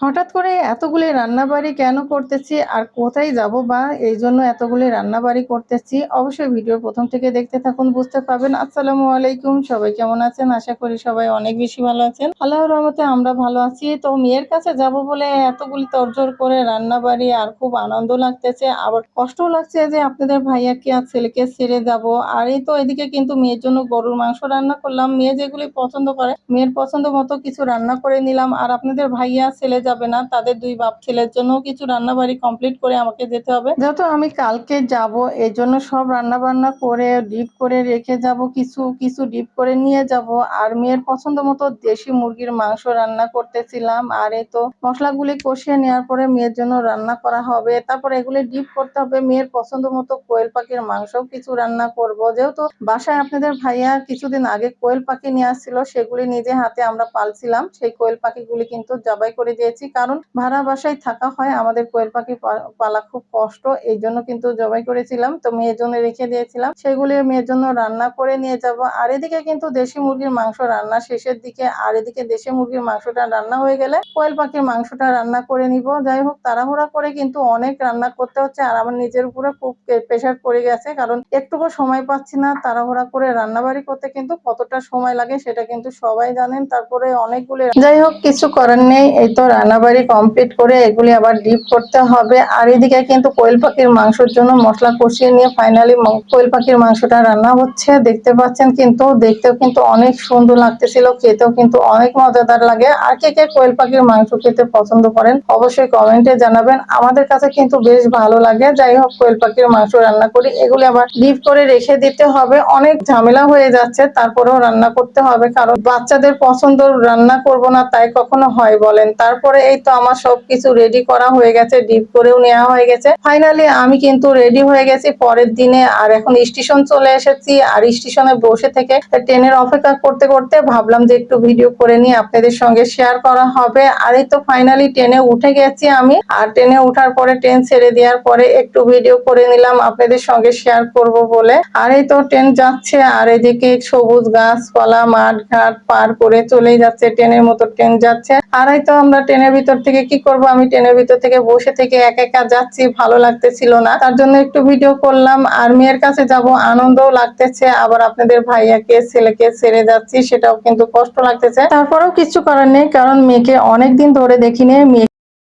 হঠাৎ করে এতগুলি রান্নাবাড়ি কেন করতেছি? আর কোথায় যাব বা এই জন্য এতগুলি রান্নাবাড়ি করতেছি? অবশ্যই ভিডিওর প্রথম থেকে দেখতে থাকুন, বুঝতে পারবেন। আসসালামু আলাইকুম, সবাই কেমন আছেন? আশা করি সবাই অনেক বেশি ভালো আছেন। আল্লাহর রহমতে আমরা ভালো আছি। তো মেয়ের কাছে যাব বলে এতগুলি তরজোর করে রান্নাবাড়ি আর খুব আনন্দ লাগতেছে। আবার কষ্টও লাগছে যে আপনাদের ভাইয়া ভাইয়াকে আর ছেলেকে ছেড়ে যাব? আর এই তো এদিকে কিন্তু মেয়ের জন্য গরুর মাংস রান্না করলাম। মেয়ে যেগুলি পছন্দ করে, মেয়ের পছন্দ মতো কিছু রান্না করে নিলাম। আর আপনাদের ভাইয়া ছেলে যাবে না, তাদের দুই বাপ ছেলের জন্য কিছু রান্না বাড়ি কমপ্লিট করে আমাকে যেতে হবে। যেহেতু আমি কালকে যাব, এই জন্য সব রান্না বান্না করে ডিপ করে রেখে যাব, কিছু কিছু ডিপ করে নিয়ে যাব। আর মেয়ের পছন্দ মতো দেশি মুরগির মাংস রান্না করতেছিলাম। আর এই তো মশলাগুলি কষিয়ে নেওয়ার পরে মেয়ের জন্য রান্না করা হবে। তারপর এগুলি ডিপ করতে হবে। মেয়ের পছন্দ মতো কোয়েল পাখির মাংস কিছু রান্না করব। যেহেতু বাসায় আপনাদের ভাইয়া কিছুদিন আগে কোয়েল পাখি নিয়ে আসছিল, সেগুলি নিজে হাতে আমরা পালছিলাম। সেই কোয়েল পাখিগুলি কিন্তু জবাই করে দিয়েছি। কারণ ভাড়া বাসায় থাকা হয়, আমাদের কোয়েল পাখি পালা খুব কষ্ট। এই জন্য কিন্তু জবাই করেছিলাম। তো মেয়ের জন্য রেখে দিয়েছিলাম। সেগুলি মেয়ের জন্য রান্না করে নিয়ে যাব। আর এদিকে কিন্তু দেশি মুরগির মাংস রান্না শেষের দিকে। আর এদিকে দেশি মুরগির মাংসটা রান্না হয়ে গেলে কোয়েল পাখির মাংসটা রান্না করে নিব। যাই হোক, তাড়াহুড়া করে কিন্তু অনেক রান্না করতে হচ্ছে। আর আমার নিজের উপরে খুব প্রেশার পড়ে গেছে। কারণ একটুকু সময় পাচ্ছি না তাড়াহুড়া করে রান্নাবাড়ি করতে। কিন্তু কতটা সময় লাগে সেটা কিন্তু সবাই জানেন। তারপরে অনেকগুলো যাই হোক, কিছু করার নেই। এই তো রান্নাবাড়ি কমপ্লিট করে এগুলি আবার ডিপ করতে হবে। আর এদিকে কিন্তু কোয়েল পাখির মাংসের জন্য মশলা কষিয়ে নিয়ে ফাইনালি কোয়েল পাখির মাংসটা রান্না হচ্ছে। দেখতে পাচ্ছেন কিন্তু, দেখতেও কিন্তু অনেক সুন্দর লাগতেছিল, খেতেও কিন্তু অনেক মজাদার লাগে। আর কে কে কোয়েল পাখির মাংস খেতে পছন্দ করেন, অবশ্যই কমেন্টে জানাবেন। আমাদের কাছে কিন্তু বেশ ভালো লাগে। যাই হোক, কোয়েল পাখির মাংস রান্না করি, এগুলি আবার ডিপ করে রেখে দিতে হবে। অনেক ঝামেলা হয়ে যাচ্ছে, তারপরেও রান্না করতে হবে। কারণ বাচ্চাদের পছন্দ রান্না করব না, তাই কখনো হয় বলেন। তারপরে এই তো আমার সবকিছু রেডি করা হয়ে গেছে ডিপ করেও নেওয়া হয়ে গেছে। ফাইনালি আমি কিন্তু রেডি হয়ে গেছি, পরের দিনে আর এখন স্টেশন চলে এসেছি, আর স্টেশনে বসে থেকে ট্রেনের অপেক্ষা করতে করতে ভাবলাম যে একটু ভিডিও করে নিয়ে আপনাদের সঙ্গে শেয়ার করা হবে। আর এই তো ফাইনালি ট্রেনে উঠে গেছি আমি, আর ট্রেনে ওঠার পরে ট্রেন ছেড়ে দেওয়ার পরে একটু ভিডিও করে নিলাম, আপনাদের সঙ্গে শেয়ার করব বলে। আর এই তো ট্রেন যাচ্ছে, আর এদিকে সবুজ গাছপালা মাঠ ঘাট পার করে চলেই যাচ্ছে ট্রেনের মতো ট্রেন যাচ্ছে। আর এই তো আমরা ট্রেনের ভিতর থেকে কি করব? আমি ট্রেনের ভিতর থেকে বসে থেকে একা একা যাচ্ছি, ভালো লাগতেছিল না। তার জন্য একটু ভিডিও করলাম। আর মেয়ের কাছে যাব, আনন্দও লাগতেছে। আবার আপনাদের ভাইয়াকে, ছেলেকে ছেড়ে যাচ্ছি, সেটাও কিন্তু কষ্ট লাগতেছে। তারপরেও কিছু করার নেই, কারণ মেয়েকে অনেকদিন ধরে দেখিনি। মেয়ে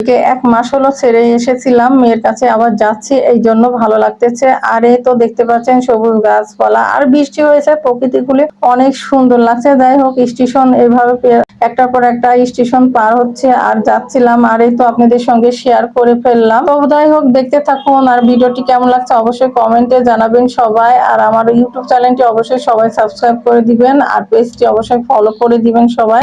কে এক মাস হলো ছেড়ে এসেছিলাম, মেয়ের কাছে আবার যাচ্ছি, এই জন্য ভালো লাগতেছে। আর এই তো দেখতে পাচ্ছেন সবুজ গাছপালা, আর বৃষ্টি হয়েছে, প্রকৃতিগুলি অনেক সুন্দর লাগছে। যাই হোক, স্টেশন এভাবে একটার পর একটা স্টেশন পার হচ্ছে, আর যাচ্ছিলাম, আর এই তো আপনাদের সঙ্গে শেয়ার করে ফেললাম। তো যাই হোক, দেখতে থাকুন, আর ভিডিওটি কেমন লাগছে অবশ্যই কমেন্টে জানাবেন সবাই, আর আমার ইউটিউব চ্যানেলটি অবশ্যই সবাই সাবস্ক্রাইব করে দিবেন, আর পেজটি অবশ্যই ফলো করে দিবেন সবাই।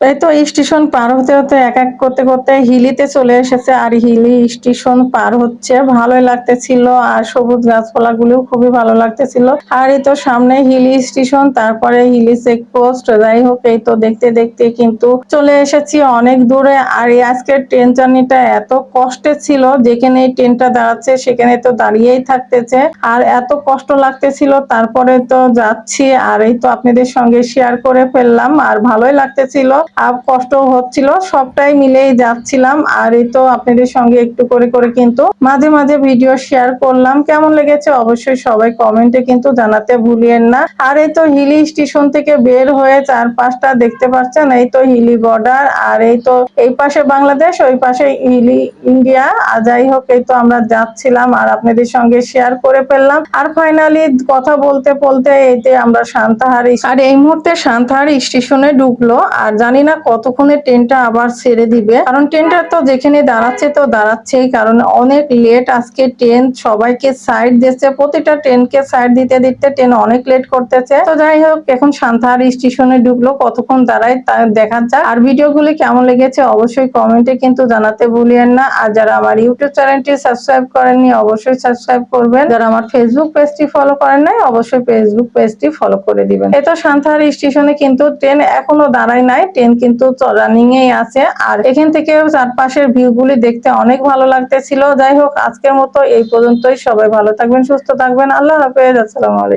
এই তো স্টেশন পার হতে হতে এক এক করতে করতে হিলিতে চলে এসেছে, আর হিলি স্টেশন পার হচ্ছে। ভালোই লাগতেছিল, আর সবুজ গাছপালা গুলিও খুবই ভালো লাগতেছিল। আর এই তো সামনে হিলি স্টেশন, তারপরে হিলি চেকপোস্ট যাই হোক, এই তো দেখতে দেখতে কিন্তু চলে এসেছি অনেক দূরে। আর এই আজকের ট্রেন জার্নিটা এত কষ্টের ছিল, যেখানে এই ট্রেনটা দাঁড়াচ্ছে, সেখানে তো দাঁড়িয়েই থাকতেছে। আর এত কষ্ট লাগতেছিল, তারপরে তো যাচ্ছি, আর এই তো আপনাদের সঙ্গে শেয়ার করে ফেললাম, আর ভালোই লাগতেছিল। আর কষ্ট হচ্ছিল, সবটাই মিলেই যাচ্ছিলাম। আর এই তো আপনাদের সঙ্গে একটু করে করে কিন্তু মাঝে মাঝে ভিডিও শেয়ার করলাম। কেমন লেগেছে অবশ্যই সবাই কমেন্টে কিন্তু জানাতে ভুলিয়েন না। আর এই তো হিলি স্টেশন থেকে বের হয়ে চারপাশটা দেখতে পাচ্ছেন, এই তো হিলি বর্ডার আর এই তো এই পাশে বাংলাদেশ, ওই পাশে হিলি ইন্ডিয়া। আর যাই হোক, এই তো আমরা যাচ্ছিলাম আর আপনাদের সঙ্গে শেয়ার করে ফেললাম। আর ফাইনালি কথা বলতে বলতে এতে আমরা সান্তাহার আর এই মুহূর্তে সান্তাহার স্টেশনে ঢুকলো। আর জানি না কতক্ষণে ট্রেনটা আবার ছেড়ে দিবে? কারণ ট্রেনটা তো যেখানে দাঁড়াচ্ছে তো দাঁড়াচ্ছেই, কারণ অনেক লেট আজকে ট্রেন সবাইকে সাইড দিচ্ছে, প্রতিটা ট্রেনকে সাইড দিতে দিতে ট্রেন অনেক লেট করতেছে। তো যাই হোক, এখন সান্তাহার স্টেশনে ঢুকলো, কতক্ষণ দাঁড়ায় তা দেখা যাক। আর ভিডিওগুলি কেমন লেগেছে অবশ্যই কমেন্টে কিন্তু জানাতে ভুলিয়েন না। আর যারা আমার ইউটিউব চ্যানেলটি সাবস্ক্রাইব করেননি, অবশ্যই সাবস্ক্রাইব করবেন। যারা আমার ফেসবুক পেজটি ফলো করেন নাই, অবশ্যই ফেসবুক পেজটি ফলো করে দিবেন। এই তো সান্তাহার স্টেশনে কিন্তু ট্রেন এখনও দাঁড়ায় নাই ট্রেন কিন্তু রানিং এই আছে। আর এখান থেকে চারপাশের ভিউ গুলি দেখতে অনেক ভালো লাগতেছিল। যাই হোক, আজকের মতো এই পর্যন্তই। সবাই ভালো থাকবেন, সুস্থ থাকবেন। আল্লাহ হাফেজ। আসসালামু আলাইকুম।